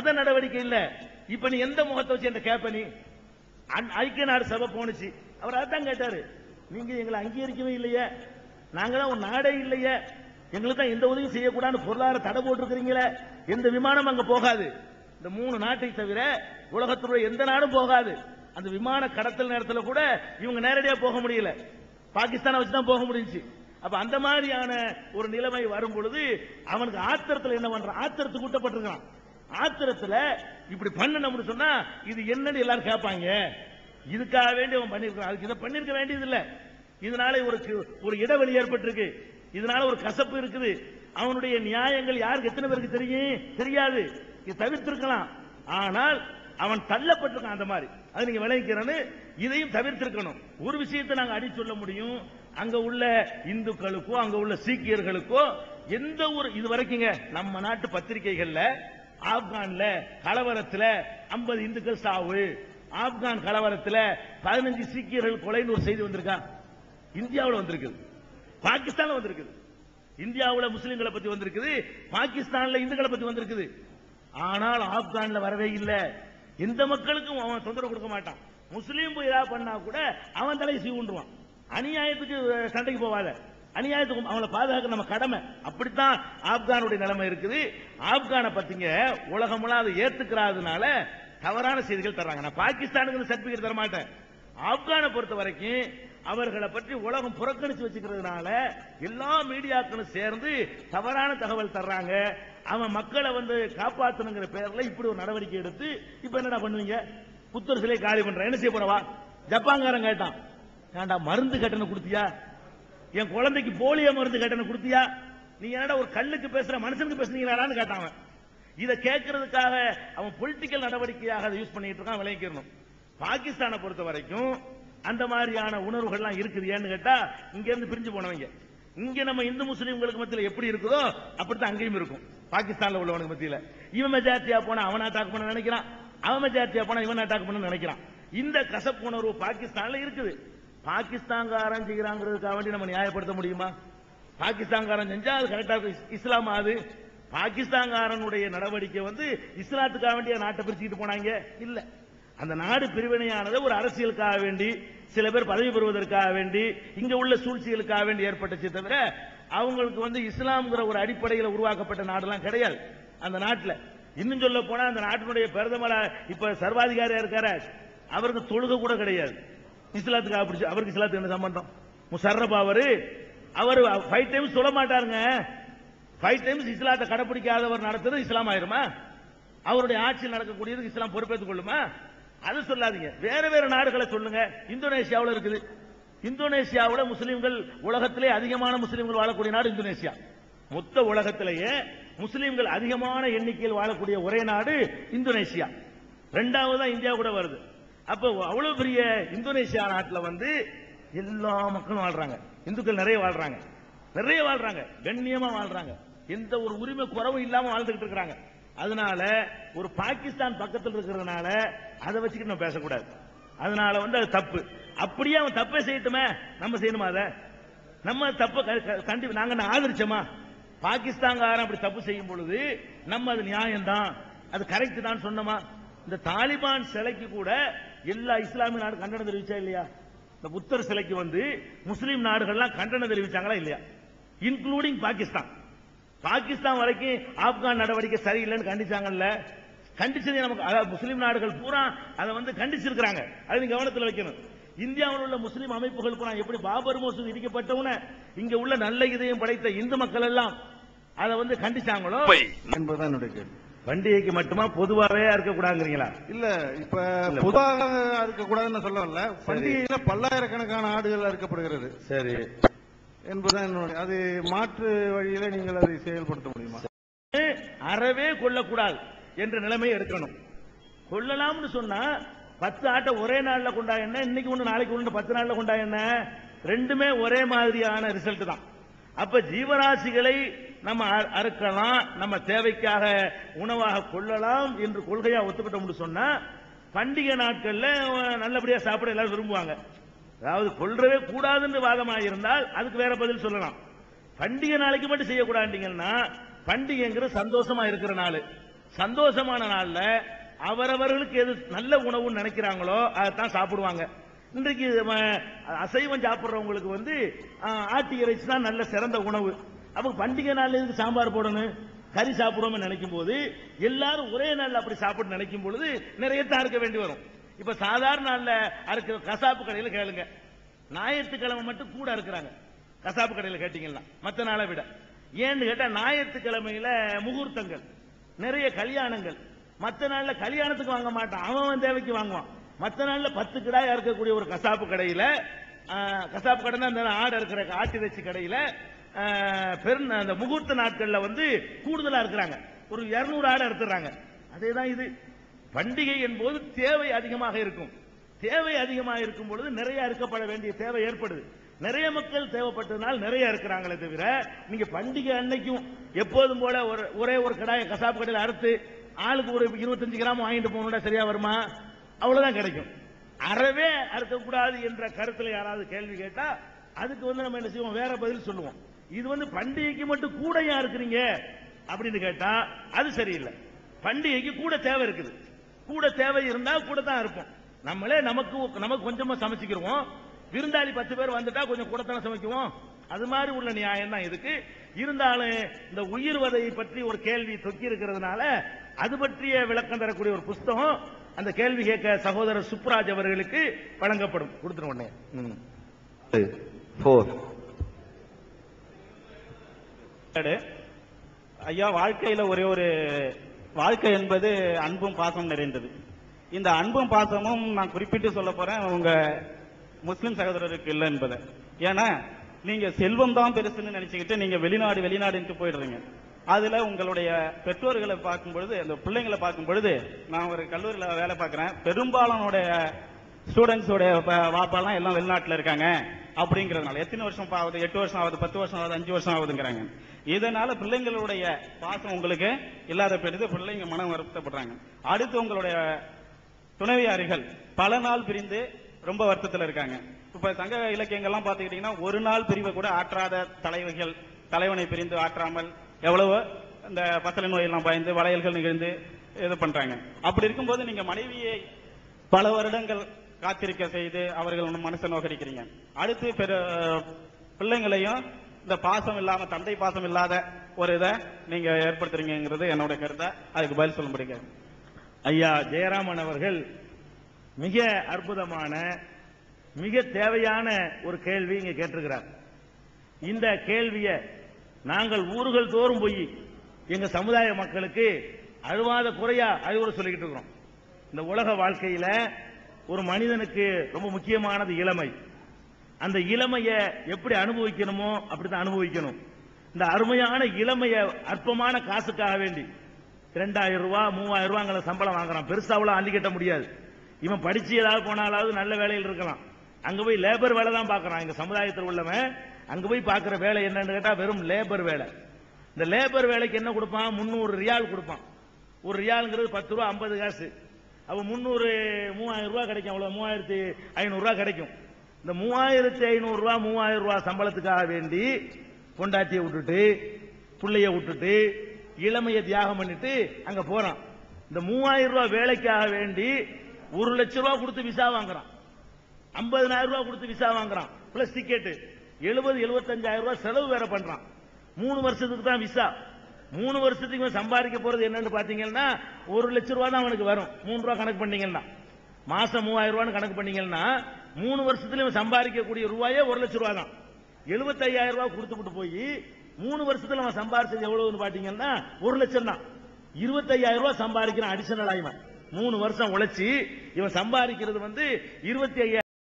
மத நடவடிக்கை இல்ல. இப்ப நீ எந்த முகத்தை வச்சு என்ன கேப்ப நீ? ஐக்கிய நாடு சபை போனுச்சு அவர் அதான் கேட்டாரு. நீங்க எங்களை அங்கீகரிக்கவே இல்லையே. நாங்களாம் ஒரு நாடே இல்லையே. எங்களுக்கு தான் எந்த உதவியும் செய்யக்கூடாதுன்னு பொருளாதார தடை போட்டிருக்கிறீங்களே. எந்த விமானம் அங்க போகாது. இந்த மூணு நாட்டை தவிர உலகத்துடைய எந்த நாடும் போகாது. அந்த விமான கடத்தல் நேரத்துல கூட இவங்க நேரடியா போக முடியல. பாகிஸ்தானை வச்சு தான் போக முடிஞ்சுச்சு. அப்ப அந்த மாதிரியான ஒரு நிலைமை வரும் பொழுது அவனுக்கு ஆத்திரத்துல என்ன பண்றான் ஆத்திரத்துக்கு கூட்டப்பட்டிருக்கான் ஆத்திரத்துல இப்படி பண்ணணும்னு சொன்னா இது என்னன்னு எல்லாரும் கேட்பாங்க. இதுக்காக வேண்டி அவன் பண்ணிருக்கான் அதுக்கு இதை பண்ணிருக்க வேண்டியது இல்ல. இதனால ஒரு ஒரு இடைவெளி ஏற்பட்டிருக்கு. இதனால ஒரு கசப்பு இருக்குது. அவனுடைய நியாயங்கள் யாருக்கு எத்தனை பேருக்கு தெரியும்? தெரியாது. இது தவிர்த்திருக்கலாம். ஆனால் அவன் தள்ளப்பட்டிருக்கான் அந்த மாதிரி. அது நீங்க விளைவிக்கிறன்னு இதையும் தவிர்த்திருக்கணும். ஒரு விஷயத்தை நாங்க அடி சொல்ல முடியும். அங்க உள்ள இந்துக்களுக்கோ அங்க உள்ள சீக்கியர்களுக்கோ எந்த ஒரு இது வரைக்குங்க நம்ம நாட்டு பத்திரிகைகள்ல ஆப்கான்ல கலவரத்துல 50 இந்துக்கள் சாவு. ஆப்கான் கலவரத்துல பதினஞ்சு சீக்கியர்கள் கொலைன்னு ஒரு செய்தி வந்திருக்கா? இந்தியாவில் வந்திருக்குது. பாகிஸ்தான்ல வந்திருக்குது. இந்தியாவில் முஸ்லிம்களை பத்தி வந்திருக்குது. பாகிஸ்தான்ல இந்துக்களை பத்தி வந்திருக்குது. ஆனால் ஆப்கான்ல வரவே இல்லை. எந்த மக்களுக்கும் அவன் தொந்தரவு கொடுக்க மாட்டான். முஸ்லீம் போய் ஏதாவது பண்ணா கூட அவன் தலை சீவுண்டுவான் அநியாயத்துக்கு சண்டைக்கு போவாத. அநியாயத்துக்கும் அவங்கள பாதுகாக்க நம்ம கடமை. அப்படித்தான் ஆப்கானுடைய நிலைமை இருக்குது. ஆப்கானை பத்திங்க உலகமெல்லாம் அதை ஏத்துக்கிறாதனால தவறான செய்திகள் தர்றாங்க. நான் பாகிஸ்தானுக்கு சர்டிபிகேட் தர மாட்டேன் ஆப்கானை பொறுத்த வரைக்கும் அவர்களை பற்றி உலகம் புறக்கணிச்சு வச்சுக்கிறதுனால எல்லா மீடியாக்களும் சேர்ந்து தவறான தகவல் தர்றாங்க. அவன் மக்களை வந்து காப்பாற்றணுங்கிற பேர்ல இப்படி ஒரு நடவடிக்கை எடுத்து இப்ப என்னடா பண்ணுவீங்க? புத்தர் சிலை காலி பண்ற என்ன செய்ய போறவா? ஜப்பான்காரன் கேட்டான். ஏன்டா மருந்து கட்டணம் கொடுத்தியா? என் குழந்தைக்கு போலியோ மருந்து கட்டணம் கொடுத்தியா? நீ என்னடா ஒரு கல்லுக்கு பேசுற மனுஷனுக்கு பேசுனீங்களான்னு கேட்டான் அவன். இதை கேட்கறதுக்காக அவன் பொலிட்டிக்கல் நடவடிக்கையாக அதை யூஸ் பண்ணிட்டு இருக்கான் விளங்கிக்கணும். பாகிஸ்தானை பொறுத்த வரைக்கும் அந்த மாதிரியான உணர்வுகள்லாம் இருக்குது ஏன்னு கேட்டா இங்க இருந்து பிரிஞ்சு போனவங்க. இங்க நம்ம இந்து முஸ்லீம்களுக்கு மத்தியில் எப்படி இருக்குதோ அப்படித்தான் அங்கேயும் இருக்கும். பாகிஸ்தான்ல உள்ளவனுக்கு மத்தியில. இவன் மெஜாரிட்டியா போனா அவன் அட்டாக் பண்ண நினைக்கிறான். அவன் மெஜாரிட்டியா போனா இவன் அட்டாக் பண்ண நினைக்கிறான். இந்த கசப்பு உணர்வு பாகிஸ்தான்ல இருக்குது. பாகிஸ்தான்காரன் செய்கிறாங்கிறதுக்காக வேண்டி நம்ம நியாயப்படுத்த முடியுமா? பாகிஸ்தான்காரன் செஞ்சா அது கரெக்டா இஸ்லாம் அது பாகிஸ்தான்காரனுடைய நடவடிக்கை வந்து இஸ்லாத்துக்காக வேண்டிய நாட்டை பிரிச்சுக்கிட்டு போனாங்க. இல்ல. அந்த நாடு பிரிவினையானது ஒரு அரசியலுக்காக வேண்டி சில பேர் பதவி பெறுவதற்காக வேண்டி இங்க உள்ள சூழ்ச்சிகளுக்காக வேண்டி ஏற்பட்டுச்சு தவிர அவங்களுக்கு வந்து இஸ்லாம்ங்கிற ஒரு அடிப்படையில் உருவாக்கப்பட்ட நாடெல்லாம் கிடையாது. அந்த நாட்டில். இன்னும் சொல்ல போனா அந்த நாட்டினுடைய பிரதமர் இப்ப சர்வாதிகாரியா இருக்காரு. அவருக்கு தொழுக கூட கிடையாது. இஸ்லாத்துக்கு பிடிச்சி அவருக்கு இஸ்லாத்துக்கு என்ன சம்பந்தம்? முஷர்ரப் அவரு அவர் ஃபைவ் டைம்ஸ் சொல்ல மாட்டாருங்க. ஃபைவ் டைம்ஸ் இஸ்லாத்தை கடைபிடிக்காதவர் நடத்துறது இஸ்லாம் ஆயிருமா? அவருடைய ஆட்சியில் நடக்கக்கூடியது இஸ்லாம் பொறுப்பேற்றுக் கொள்ளுமா? அது சொல்லாதீங்க. வேற வேற நாடுகளை சொல்லுங்க. இந்தோனேஷியாவில் இருக்குது. இந்தோனேஷியாவில் முஸ்லீம்கள் உலகத்திலே அதிகமான முஸ்லீம்கள் வாழக்கூடிய நாடு இந்தோனேஷியா. மொத்த உலகத்திலேயே முஸ்லீம்கள் அதிகமான எண்ணிக்கையில் வாழக்கூடிய ஒரே நாடு இந்தோனேஷியா. ரெண்டாவது தான் இந்தியா கூட வருது. அப்ப அவ்வளவு பெரிய இந்தோனேஷியா நாட்டில் வந்து எல்லா மக்களும் வாழ்றாங்க. இந்துக்கள் நிறைய வாழ்றாங்க. நிறைய வாழ்றாங்க. கண்ணியமா வாழ்றாங்க. எந்த ஒரு உரிமை குறவும் இல்லாம வாழ்ந்துகிட்டு இருக்கிறாங்க. அதனால ஒரு பாகிஸ்தான் பக்கத்தில் இருக்கிறதுனால அதை வச்சுக்கிட்டு நம்ம பேசக்கூடாது. அதனால வந்து அது தப்பு. அப்படியே அவன் தப்பே செய்யட்டுமே? நம்ம செய்யணுமா அதை? நம்ம தப்ப க- கண்டி நாங்க என்ன ஆதரிச்சோமா? பாகிஸ்தான்காரன் அப்படி தப்பு செய்யும் பொழுது நம்ம அது நியாயம்தான். அது கரெக்ட் தான் சொன்னோமா? இந்த தாலிபான் சிலைக்கு கூட எல்லா இஸ்லாமிய நாடு கண்டனம் தெரிவிச்சா இல்லையா? இந்த புத்தர் சிலைக்கு வந்து முஸ்லீம் நாடுகள்லாம் கண்டனம் தெரிவிச்சாங்களா இல்லையா? இன்க்ளூடிங் பாகிஸ்தான். பாகிஸ்தான் வரைக்கும் ஆப்கான் நடவடிக்கை சரியில்லைன்னு கண்டிச்சாங்கல்ல. கண்டிச்சது நமக்கு அதாவது முஸ்லீம் நாடுகள் பூரா அதை வந்து கண்டிச்சிருக்கிறாங்க. அதை கவனத்தில் வைக்கணும். இந்தியாவில் உள்ள முஸ்லீம் அமைப்புகள் பூரா எப்படி பாபர் மசூதி இடிக்கப்பட்டவுன இங்க உள்ள நல்ல இதயம் படைத்த இந்து மக்கள் எல்லாம் அதை வந்து கண்டிச்சாங்களோ? என்பதுதான் என்னுடைய கேள்வி. பண்டிகைக்கு மட்டுமா பொதுவாகவே இருக்கக்கூடாதுங்கிறீங்களா இல்ல இப்ப பொதுவாக இருக்கக்கூடாதுன்னு சொல்ல வரல பண்டிகையில பல்லாயிரக்கணக்கான ஆடுகள் அறுக்கப்படுகிறது. சரி. என்பதுதான் என்னுடைய அது மாற்று வழியில நீங்கள் அதை செயல்படுத்த முடியுமா? அறவே கொல்லக்கூடாது என்ற நிலைமையை எடுக்கணும். கொல்லலாம்னு சொன்னா பத்து ஆட்டை ஒரே நாள்ல கொண்டா என்ன? இன்னைக்கு ஒண்ணு நாளைக்கு ஒண்ணு பத்து நாள்ல கொண்டா என்ன? ரெண்டுமே ஒரே மாதிரியான ரிசல்ட் தான். அப்ப ஜீவராசிகளை நம்ம அ- அறுக்கலாம் நம்ம தேவைக்காக உணவாக கொள்ளலாம் என்று கொள்கையா ஒத்துக்கிட்டோம்னு சொன்னா பண்டிகை நாட்கள்ல நல்லபடியா சாப்பிட எல்லாரும் விரும்புவாங்க. அதாவது கொள்றவே கூடாதுன்னு வாதமாக இருந்தால் அதுக்கு வேற பதில் சொல்லலாம். பண்டிகை நாளைக்கு மட்டும் செய்யக்கூடாதுங்கன்னா பண்டிகைங்கிறது சந்தோஷமா இருக்கிற நாள். சந்தோஷமான நாள்ல அவரவர்களுக்கு எது நல்ல உணவுன்னு நினைக்கிறாங்களோ அதைத்தான் சாப்பிடுவாங்க. இன்றைக்கு அசைவம் சாப்பிட்றவங்களுக்கு வந்து ஆட்டி ஆட்டு இறைச்சி தான் நல்ல சிறந்த உணவு. அப்போ பண்டிகை நாள்லேருந்து எதுக்கு சாம்பார் போடணும்? கறி சாப்பிடுவோம்னு நினைக்கும் போது எல்லாரும் ஒரே நாள் அப்படி சாப்பிட்டு நினைக்கும் பொழுது நிறைய தான் அறுக்க வேண்டி வரும். இப்ப சாதாரண நாள்ல அறுக்கிற கசாப்பு கடையில் கேளுங்க. ஞாயிற்றுக்கிழமை மட்டும் கூட இருக்கிறாங்க கசாப்பு கடையில் கேட்டீங்கன்னா மற்ற நாளை விட. ஏன்னு கேட்டா ஞாயிற்றுக்கிழமையில முகூர்த்தங்கள் நிறைய கல்யாணங்கள். மற்ற நாள்ல கல்யாணத்துக்கு வாங்க மாட்டான். அவன் அவன் தேவைக்கு வாங்குவான். மற்ற நாள்ல பத்து கிடாயா இருக்கக்கூடிய ஒரு கசாப்பு கடையில கசாப்பு கடை அந்த ஆடு இருக்கிற ஆட்டிறைச்சி கடையில பெரு அந்த முகூர்த்த நாட்கள்ல வந்து கூடுதலா இருக்கிறாங்க ஒரு 200 ஆடு எடுத்துறாங்க அதேதான் இது. பண்டிகை என்பது தேவை அதிகமாக இருக்கும். தேவை அதிகமாக இருக்கும் பொழுது நிறைய இருக்கப்பட வேண்டிய தேவை ஏற்படுது. நிறைய மக்கள் தேவைப்பட்டதுனால நிறைய இருக்கிறாங்களே தவிர நீங்க பண்டிகை அன்னைக்கும் எப்போதும் போல ஒரு ஒரே ஒரு கடாய கசாப்பு கடையில் அறுத்து ஆளுக்கு ஒரு இருபத்தஞ்சு கிராம் வாங்கிட்டு போகணும்னா சரியா வருமா? அவ்வளவுதான் கிடைக்கும். அறவே அறுக்கக்கூடாது என்ற கருத்தில் யாராவது கேள்வி கேட்டா அதுக்கு வந்து நம்ம என்ன செய்வோம்? வேற பதில் சொல்லுவோம். இது வந்து பண்டிகைக்கு மட்டும் கூடையா இருக்கிறீங்க அப்படின்னு கேட்டா அது சரியில்லை. பண்டிகைக்கு கூட தேவை இருக்குது. கூட தேவை இருந்தா கூட தான் இருப்போம். நம்மளே நமக்கு நமக்கு கொஞ்சமா சமைச்சுக்கிறோம் விருந்தாளி பத்து பேர் வந்துட்டா கொஞ்சம் கூட தானே சமைக்குவோம். அது மாதிரி உள்ள நியாயம் தான் இதுக்கு. இருந்தாலும் இந்த உயிர் வதையை பற்றி ஒரு கேள்வி தொக்கி இருக்கிறதுனால அது பற்றிய விளக்கம் தரக்கூடிய ஒரு புஸ்தகம் அந்த கேள்வி கேட்க சகோதரர் சுப்ராஜ் அவர்களுக்கு வழங்கப்படும். கொடுத்துருவோம் உடனே. ஐயா வாழ்க்கையில ஒரே ஒரு வாழ்க்கை என்பது அன்பும் பாசம் நிறைந்தது. இந்த அன்பும் பாசமும் நான் குறிப்பிட்டு சொல்ல போறேன் உங்க முஸ்லிம் சகோதரருக்கு இல்லை என்பதை. ஏன்னா நீங்க செல்வம் தான் பெருசுன்னு நினைச்சுக்கிட்டு நீங்க வெளிநாடு வெளிநாடுன்ட்டு போயிடுறீங்க. அதுல உங்களுடைய பெற்றோர்களை பார்க்கும் பொழுது அந்த பிள்ளைங்களை பார்க்கும் பொழுது நான் ஒரு கல்லூரியில வேலை பார்க்குறேன். பெரும்பாலானுடைய ஸ்டூடெண்ட்ஸோட வாப்பாலாம் எல்லாம் வெளிநாட்டில் இருக்காங்க. அப்படிங்கறதுனால எத்தனை வருஷம் ஆகுது? எட்டு வருஷம் ஆகுது பத்து வருஷம் ஆகுது அஞ்சு வருஷம் ஆகுதுங்கிறாங்க. இதனால பிள்ளைங்களுடைய பாசம் உங்களுக்கு இல்லாத போயிடுது பிள்ளைங்க மனம் வருத்தப்படுறாங்க. அடுத்து உங்களுடைய துணைவியாரிகள் பல நாள் பிரிந்து ரொம்ப வருத்தத்தில் இருக்காங்க. இப்ப சங்க இலக்கியங்கள்லாம் பாத்துக்கிட்டீங்கன்னா ஒரு நாள் பிரிவை கூட ஆற்றாத தலைவர்கள் தலைவனை பிரிந்து ஆற்றாமல் எவ்வளவோ இந்த பசலை நோயெல்லாம் பயந்து வளையல்கள் நிகழ்ந்து இது பண்றாங்க. அப்படி இருக்கும்போது நீங்க மனைவியை பல வருடங்கள் காத்திருக்க செய்து அவர்கள் மனசை நோக்கடிக்கிறீங்க. அடுத்து பெரு பிள்ளைங்களையும் இந்த பாசம் இல்லாம தந்தை பாசம் இல்லாத ஒரு இதை நீங்க ஏற்படுத்துறீங்கிறது என்னோட கருத்தை. அதுக்கு பதில் சொல்ல முடியுங்க ஐயா ஜெயராமன் அவர்கள் மிக அற்புதமான மிக தேவையான ஒரு கேள்வி இங்க கேட்டிருக்கிறார். இந்த கேள்வியை நாங்கள் ஊர்கள் தோறும் போய் எங்க சமுதாய மக்களுக்கு அழுவாத குறையா அழுவுற சொல்லிக்கிட்டு இருக்கிறோம். இந்த உலக வாழ்க்கையில ஒரு மனிதனுக்கு ரொம்ப முக்கியமானது இளமை. அந்த இளமைய எப்படி அனுபவிக்கணுமோ அப்படித்தான் அனுபவிக்கணும். இந்த அருமையான இளமைய அற்பமான காசுக்காக வேண்டி ரெண்டாயிரம் ரூபாய் மூவாயிரம் ரூபாய் சம்பளம் வாங்குறான். பெருசா அவ்வளவு அள்ளி கட்ட முடியாது. இவன் படிச்சு ஏதாவது போனாலாவது நல்ல வேலையில் இருக்கலாம். அங்க போய் லேபர் வேலை தான் பாக்குறான் எங்க சமுதாயத்தில் உள்ளவன் அங்க போய் பார்க்கிற வேலை என்னன்னு கேட்டா வெறும் லேபர் வேலை. இந்த லேபர் வேலைக்கு என்ன கொடுப்பான்? முன்னூறு ரியால் கொடுப்பான். ஒரு ரியாலுங்கிறது பத்து ரூபா ஐம்பது காசு. அப்போ முந்நூறு மூவாயிரம் ரூபா கிடைக்கும் அவ்வளோ மூவாயிரத்தி ஐநூறுரூவா கிடைக்கும். இந்த மூவாயிரத்தி ஐநூறுரூவா மூவாயிரம் ரூபா சம்பளத்துக்காக வேண்டி பொண்டாட்டியை விட்டுட்டு புள்ளைய விட்டுட்டு இளமையை தியாகம் பண்ணிட்டு அங்கே போகிறான் இந்த மூவாயிரம் ரூபா வேலைக்காக வேண்டி ஒரு லட்ச ரூபா கொடுத்து விசா வாங்குறான். ஐம்பதனாயிரம் ரூபா கொடுத்து விசா வாங்குறான். பிளஸ் டிக்கெட்டு எழுபது எழுபத்தஞ்சாயிரம் ரூபாய் செலவு வேற பண்றான். மூணு வருஷத்துக்கு தான் விசா மூணு வருஷத்துக்கு இவன் சம்பாதிக்க போறது என்னன்னு பாத்தீங்கன்னா ஒரு லட்சம் ரூபா தான் அவனுக்கு வரும். மூணு ரூபா கணக்கு பண்ணீங்கன்னா. மாசம் மூவாயிரம் ரூபான்னு கணக்கு பண்ணீங்கன்னா மூணு வருஷத்துல இவன் சம்பாதிக்கக்கூடிய ரூபாயே ஒரு லட்ச ரூபா தான். எழுபத்தையாயிரம் ரூபாய் கொடுத்துக்கிட்டு போய் மூணு வருஷத்துல அவன் சம்பாரிச்சது எவ்வளவுன்னு பாத்தீங்கன்னா ஒரு லட்சம் தான். இருபத்தையாயிரம் ரூபாய் சம்பாதிக்கிறான் அடிஷனல் ஆயிவன் மூணு வருஷம் உழைச்சி இவன் சம்பாதிக்கிறது வந்து இருபத்தி ஐயாயிரம்